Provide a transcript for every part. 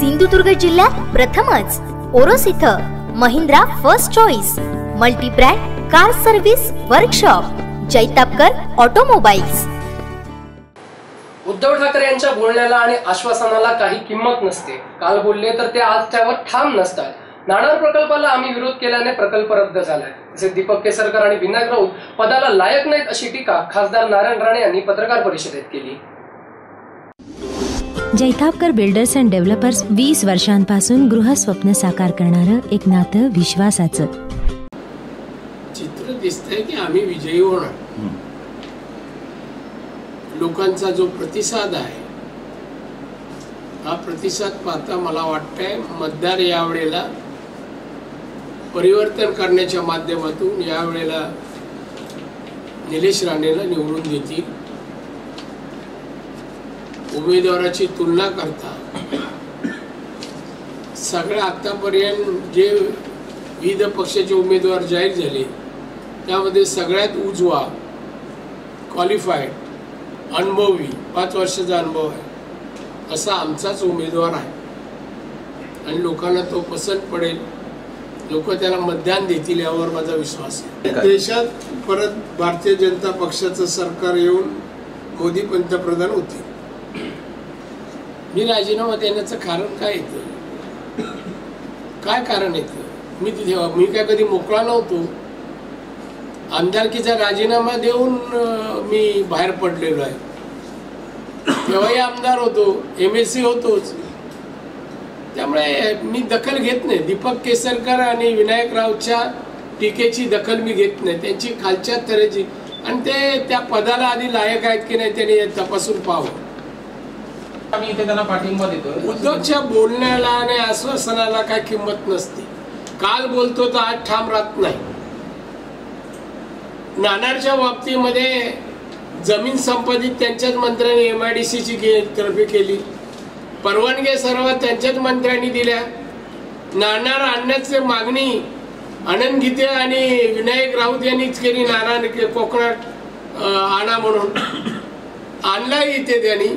सिंधुदुर्ग जिल्ह्यात प्रथमच. ओरोस इथं Mahindra first choice multibrand car service workshop Jaitapkar automobiles. Uddhav Thackeray यांच्या बोलण्याला आणि आश्वासनाला काही किंमत नसते. काल बोलले तर ते आज त्यावर ठाम नसतात. नाणार प्रकल्पाला आम्ही विरोध केल्याने प्रकल्प रद्द झालाय. तसेच दीपक केसरकर आणि विनायक राऊत पदाला लायक नाहीत अशी टीका खासदार नारायण राणे यांनी पत्रकार परिषदेत केली. जैतापकर बिल्डर्स अँड डेव्हलपर्स वीस वर्षांपासून गृहस्वप्न साकार करणारं एक नातं विश्वासाचं. चित्र दिसतंय की आम्ही विजयी होणार. लोकांचा जो प्रतिसाद आहे हा प्रतिसाद पाहता मला वाटतंय मतदार यावेळेला परिवर्तन करण्याच्या माध्यमातून यावेळेला निलेश राणेला निवडून देतील. उमेदवाराची तुलना करता. सगळ्या आतापर्यंत जे विविध पक्षाचे उमेदवार जाहीर झाले त्यामध्ये सगळ्यात उजवा क्वालिफाईड अनुभवी पाच वर्षाचा अनुभव आहे. असा आमचाच उमेदवार आहे. आणि लोकांना तो पसंत पडेल. लोक त्याला मतदान देतील यावर माझा विश्वास आहे. देशात परत भारतीय जनता पक्षाचं सरकार येऊन मोदी पंतप्रधान होतील. मी राजीनामा देण्याचं कारण काय येतं? काय कारण येतं? मी तिथे मी काय कधी मोकळा नव्हतो. आमदारकीचा राजीनामा देऊन मी बाहेर पडलेलो आहे. तेव्हाही आमदार होतो एम एस सी होतोच. त्यामुळे मी दखल घेत नाही. दीपक केसरकर आणि विनायक रावच्या टीकेची दखल मी घेत नाही. त्यांची खालच्या तऱ्हेची आणि ते त्या पदाला आधी लायक आहेत की नाही त्यांनी तपासून पाहावं. आम्ही इथे त्यांना पाठिंबा देतो उद्धवच्या बोलण्याला आणि आश्वासनाला काय किंमत नसते. काल बोलतो तर आज ठाम राहत नाही. नाणारच्या बाबतीमध्ये जमीन संपादित त्यांच्याच मंत्र्यांनी एम आय डी सीची तर्फे केली. परवानगी सर्व त्यांच्याच मंत्र्यांनी दिल्या. नाणार आणण्याची मागणी आनंद गीते आणि विनायक राऊत यांनीच केली नाणार कोकणात आणा म्हणून. आणलाही इथे त्यांनी.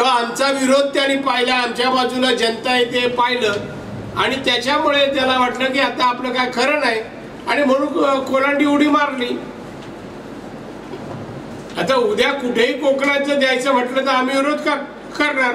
सो आमचा विरोध त्याने पाहिला आमच्या बाजूला जनता येते पाहिलं. आणि त्याच्यामुळे त्याला वाटलं की आता आपलं काय खरं नाही. आणि म्हणून कोलांडी उडी मारली. आता उद्या कुठेही कोकणाचं द्यायचं म्हटलं तर आम्ही विरोध करणार.